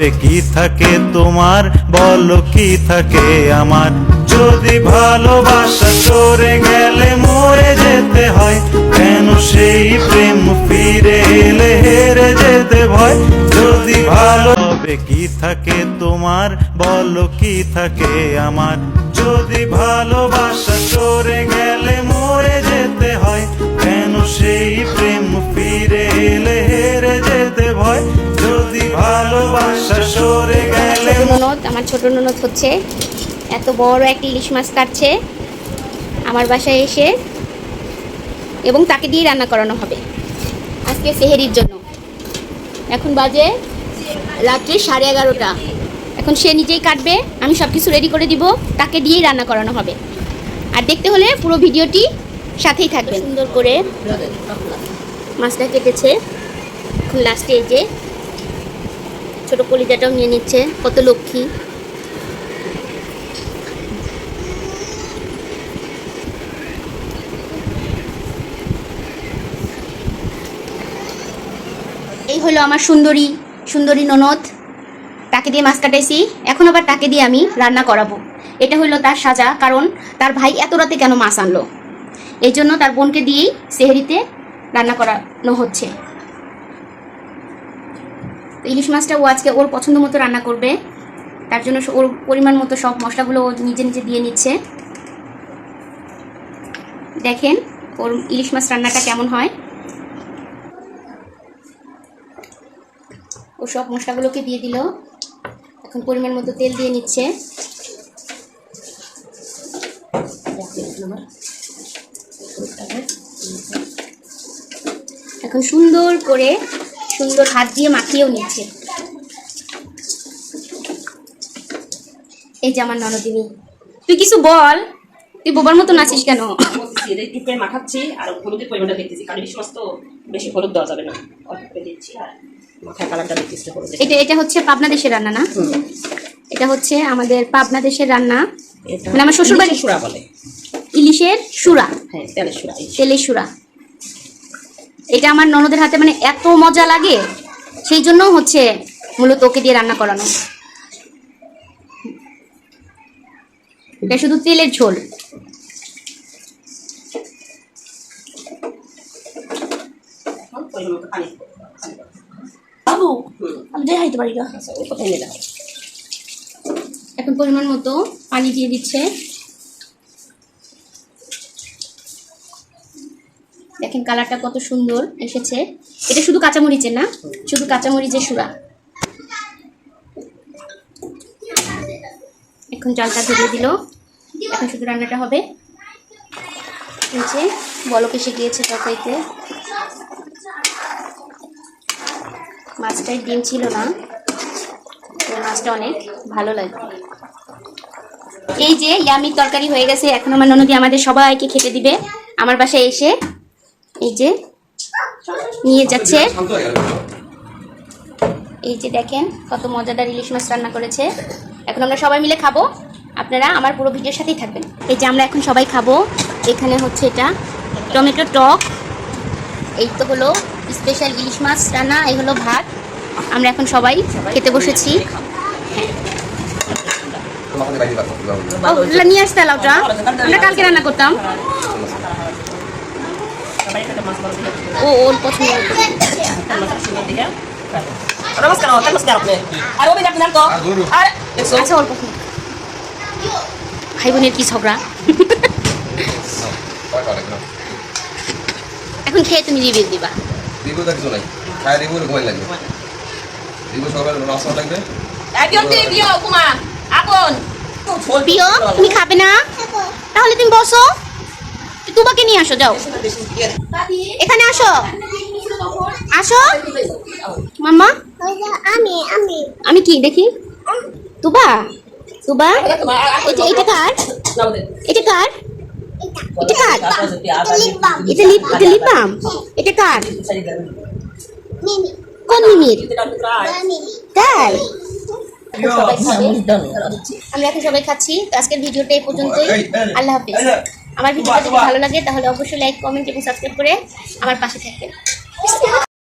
হবে কি থাকে তোমার? বলো কি থাকে আমার? যদি ভালোবাসা সরে গেলে মরে যেতে হয়, কেন সেই প্রেম ফিরে এলে হেরে যেতে ভয়? যদি ভালো হবে কি থাকে তোমার? বলো কি থাকে আমার? যদি ভালোবাসা সরে গেলে মরে যেতে হয়, কেন সেই প্রেম ফিরে এলে হেরে যেতে ননদ আমার ছোট ননদ হচ্ছে এত বড় একটা ইলিশ মাছ কাটছে আমার বাসায় এসে এবং তাকে দিয়ে রান্না করানো হবে আজকে সেহেরির জন্য। এখন বাজে রাত্রি সাড়ে এগারোটা। এখন সে নিজেই কাটবে আমি সব কিছু রেডি করে দিব তাকে দিয়েই রান্না করানো হবে। আর দেখতে হলে পুরো ভিডিওটি সাথেই থাকবে সুন্দর করে মাছটা কেটেছে। এখন লাস্টে এই যে ছোট কলিজাটাও নিয়ে নিচ্ছে। কত লক্ষ্মী। এই হলো আমার সুন্দরী সুন্দরী ননদ। তাকে দিয়ে মাছ কাটাইছি। এখন আবার তাকে দিয়ে আমি রান্না করাবো। এটা হলো তার সাজা, কারণ তার ভাই এত রাতে কেন মাছ আনলো? এই জন্য তার বোনকে দিয়েই সেহেরিতে রান্না করানো হচ্ছে। তো ইলিশ মাছটা ও আজকে ওর পছন্দ মতো রান্না করবে। তার জন্য ওর পরিমাণ মতো সব মশলাগুলো ও নিজে নিজে দিয়ে নিচ্ছে। দেখেন ওর ইলিশ মাছ রান্নাটা কেমন হয়। ও সব মশলাগুলোকে দিয়ে দিল। এখন পরিমাণ মতো তেল দিয়ে নিচ্ছে। এখন সুন্দর করে সুন্দর হাত দিয়ে মাখিয়েও নিচ্ছে। এই যে আমার ননদিনী। তুই কিছু বল তুই বোবার মতো নাচিস কেন? এদের মাখাচ্ছি আর হলুদের পরিমাণটা দেখতেছি কারণ ইলিশ মাছ বেশি হলুদ দেওয়া যাবে না। অল্প করে দিচ্ছি আর মাথায় কালারটা দেখতেছি হলুদ এটা এটা হচ্ছে পাবনা দেশের রান্না না? এটা হচ্ছে আমাদের পাবনা দেশের রান্না। মানে আমার সুরা বলে। ইলিশের সুরা। হ্যাঁ তেলের সুরা তেলের সুরা। এটা আমার ননদের হাতে মানে এত মজা লাগে সেই জন্য হচ্ছে মূলত ওকে দিয়ে রান্না করানো। এটা শুধু তেলের ঝোল। এখন পরিমাণ মতো পানি দিয়ে বাবু আমি দেখাইতে পারি না আচ্ছা ও কোথায় নিয়ে যাব এখন পরিমাণ মতো পানি দিয়ে দিচ্ছে দেখেন কালারটা কত সুন্দর এসেছে। এটা শুধু কাঁচামরিচের না, শুধু কাঁচামরিচের সুরা। এখন জলটা ধরিয়ে দিল। এখন শুধু রান্নাটা হবে। বলক এসে গিয়েছে তরকারিতে। মাছটায় ডিম ছিল না মাছটা অনেক ভালো লাগবে এই যে ইয়ামির তরকারি হয়ে গেছে। এখন আমার ননদি আমাদের সবাইকে খেতে দিবে। আমার বাসায় এসে এই যে নিয়ে যাচ্ছে। এই যে দেখেন কত মজাদার ইলিশ মাছ রান্না করেছে। এখন আমরা সবাই মিলে খাব। আপনারা আমার পুরো ভিডিওর সাথেই থাকবেন। এই যে আমরা এখন সবাই খাব। এখানে হচ্ছে এটা টমেটো টক। এই তো হলো স্পেশাল ইলিশ মাছ রান্না এই হলো ভাত। আমরা এখন সবাই খেতে বসেছি। নিয়ে আসতে লাউটা আমরা কালকে রান্না করতাম। জানতো আর দেখছ আচ্ছা ভাই বোনের কি ঝগড়া? এখন খেয়ে তুমি রিভিউ দিবা। রিভিউ তো কিছু নাই? খায় রিভিউ ঘুমাই লাগবে। রিভিউ সকালে মাছ লাগবে? একজন দিও কুমা আপন। তুমি খাবে না? তাহলে তুমি বসো। তুবাকে নিয়ে আসো যাও। এখানে আসো। আসো। মাম্মা? আমি আমি। আমি কি দেখি? তুবা তুবা এটা এটা কার? এটা কার? এটা কার? এটা লিপ এটা লিপ বাম। এটা কার? মিমি কোন মিমির? মিমি তাই আমরা এখন সবাই খাচ্ছি। আজকের ভিডিওটা এই পর্যন্তই। আল্লাহ হাফিজ। আমার ভিডিওটা যদি ভালো লাগে তাহলে অবশ্যই লাইক কমেন্ট এবং সাবস্ক্রাইব করে আমার পাশে থাকবেন।